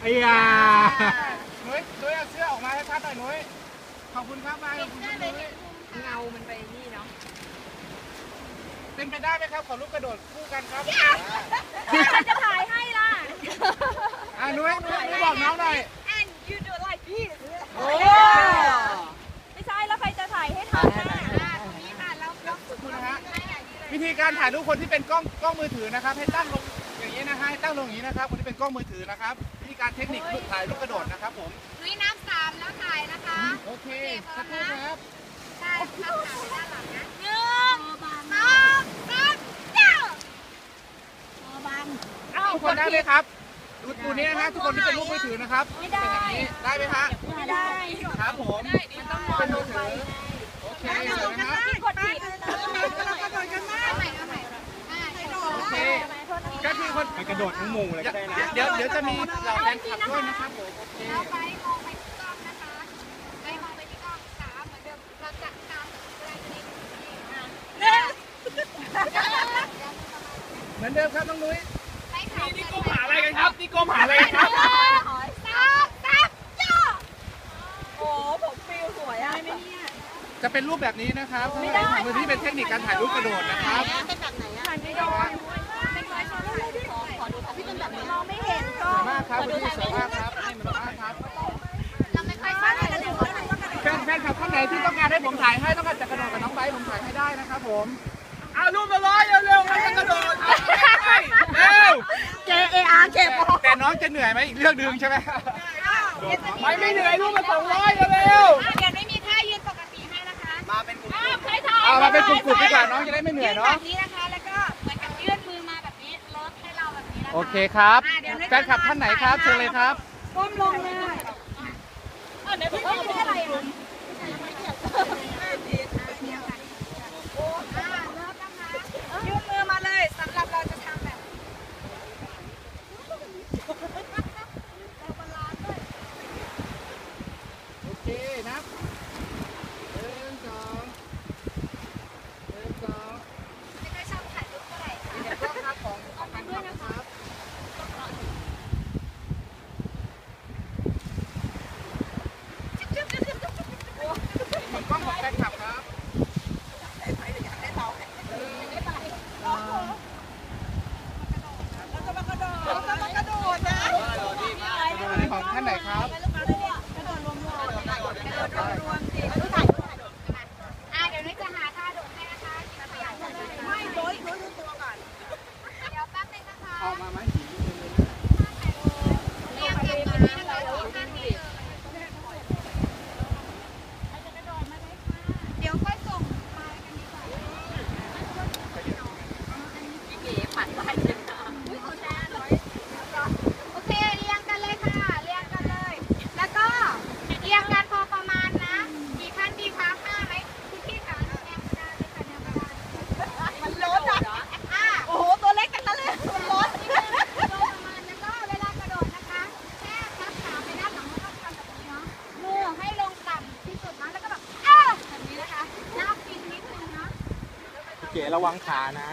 ไอ้ยาหนุ้ยหนุ้ยเอาเสื้อออกมาให้ชัดหน่อยหนุ้ยขอบคุณครับมากขอบคุณครับหนุ้ยเงา มันไปนี่เนาะ เป็นไปได้ไหมครับ ขอลูกกระโดดคู่กันครับใครจะถ่ายให้ล่ะอะหนุ้ยหนุ้ยหนุ้ยบอกน้องหน่อย and you do like this โอ้ไม่ใช่แล้วใครจะถ่ายให้ทันน่ะตรงนี้ค่ะแล้วแล้วขอบคุณนะฮะวิธีการถ่ายรูปคนที่เป็นกล้องกล้องมือถือนะครับ ให้ตั้งลง ตั้งลงอย่างนี้นะครับคนที่เป็นกล้องมือถือนะครับวิธีการเทคนิคถ่ายรูปกระโดดนะครับผมนุ้ยน้ำสามแล้วถ่ายนะคะโอเคสักครู่ครับใช่ภาพถ่ายด้านหลังนะหนึ่งสองสามเจ้าบังเอ้าทุกคนได้ไหมครับดูดูนี้นะฮะทุกคนที่เป็นรูปมือถือนะครับไม่ได้เป็นอย่างนี้ได้ไหมฮะไม่ได้ครับผมมันต้องมองเป็นลมืองไปถือโอเคสวยนะฮะที่กดผิดเรากระโดดกันมากใหม่เอาใหม่ โอเคก็คือคน ไป กระโดดทั้งหมู่เลยก็ได้นะ เดี๋ยวเดี๋ยวจะมีเหล่าแฟนคลับด้วยนะครับผมโอเคเราไปมองไปที่กล้องนะคะไปมองไปที่กล้องสามเหมือนเดิมเราจะตามเวลานี้เร็วเหมือนเดิมครับน้องนุ้ยไปข่าวนี่ก้มหาอะไรกันครับนี่ก้มหาอะไรกันครับสามสามย่อโอ้ผมฟิลสวยอะไม่เนี่ยจะเป็นรูปแบบนี้นะครับมือที่เป็นเทคนิคการถ่ายรูปกระโดดนะครับถ่ายไม่ได้ไครับคุณพี่สวยมากครับสวยมากครับเราไม่ค่อยชอบถ่ายกันเดี๋ยวเขาถ่ายแฟนแฟนคลับท่านไหนที่ต้องการให้ผมถ่ายให้ต้องการจะกระโดดกับน้องไบร์ทผมถ่ายให้ได้นะครับผมเอารูปมาร้อยเร็วๆมันจะกระโดดเร็วเจเออาร์เก็บแต่น้องจะเหนื่อยไหมอีกเรื่องหนึ่งใช่ไหมไปไม่เหนื่อยรูปมาสองร้อยเร็วเดี๋ยวไม่มีท่ายืนปกติให้นะคะมาเป็นกลุ่มใครถ่ายเอามาเป็นกลุ่มๆดีกว่าน้องจะได้ไม่เหนื่อยแบเนาะบนี้นะคะแล้วก็เหมือนกับยื่นมือมาแบบนี้เลิฟให้เราแบบนี้นะคะโอเคครับแฟนคลับท่านไหนครับ เชิญเลยครับ ก้มลงเลยเออเดี๋ยวผมไม่ได้อะไรอะยื่นมือมาเลยสำหรับเราจะทำแบบ โอเคนับหนึ่งสองหนึ่งสอง ไม่ค่อยชอบถ่ายรูปเท่าไหร่ค่ะ เดี๋ยวกล้องครับของของแฟนคลับนะครับของกล้องของแฟนคลับครับอันนี้ของท่าน ไหนครับ อะเดี๋ยวนุ้ยจะหาท่าโดดให้นะคะไม่โดยโดยดูตัวก่อน เดี๋ยวแป๊บนึงนะคะ เอามาไหม เรียงกันตรงนี้นะคะที่ข้างนี้เลยเดี๋ยวค่อยส่งไปกันดีกว่าโอเคเรียงกันเลยค่ะเรียงกันเลย แล้วก็เรียงกันพอประมาณนะกี่ขั้นดีคะห้าไหมคุณพี่คะแนวกระดานเลยค่ะแนวกระดานมันล้นอะอะ โอ้โห ตัวเล็กกันนั้นเลยมันร้อน โดยประมาณแล้วก็เวลากระโดดนะคะแค่ทับขาไปด้านหลังแล้วก็ทำแบบนี้เนาะมือให้ลงต่ำที่สุดนะแล้วก็แบบอ้าแบบนี้นะคะหน้าฟินนิดนึงเนาะ เก๋ระวังขานะ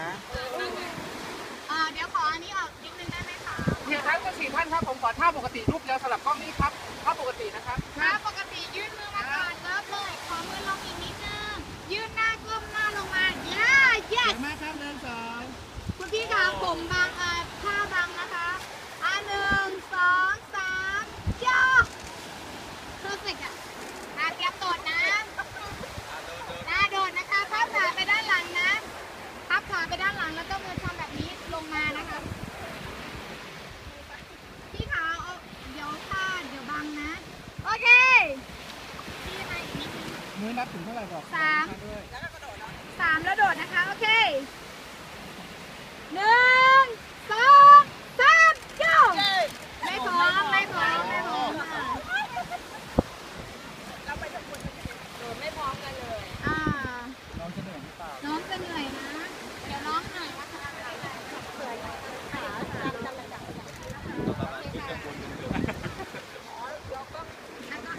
เอ่อเดี๋ยวขออันนี้ออกนิดนึงได้ไหมคะสี่ท่านก็สี่ท่านครับผมขอท่าปกติรูปเดียวสลับกล้องนี้ครับท่าปกตินะครับ ถ้าปกติยื่นมือมาก่อนเริ่มเลย ขอมือลงอีกนิดนึง ยื่นหน้าก้มหน้าลงมาย่า ส yes วยมากครับหนึ่งสอง คุณพี่คะผมบางอ่าผ้าบางนะคะอ่าหนึ่งสองสามย่า perfect อะอะเตรียมโดดนะหน้าโดดนะคะพับขาไปด้านหลังนะพับขาไปด้านหลังแล้วก็มือทำแบบนี้ลงมานะคะ พี่ขาเอาเดี๋ยวผ้าเดี๋ยวบังนะ โอเคพี่มาอีกนิด นึงมือนับถึงเท่าไหร่บอกสาม ด้วยสามแล้วโดดนะคะ โอเคหนึ่งสองสามโยไม่พร้อมไม่พร้อมไม่พร้อมอะอ่า น้องจะเหนื่อยหรือเปล่า น้องจะเหนื่อยนะ เดี๋ยวน้องเหนื่อยนะคะ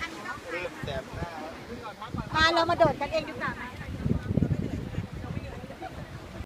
อันนี้ต้องใส่ แสบหน้า มาเรามาโดดกันเองดีกว่า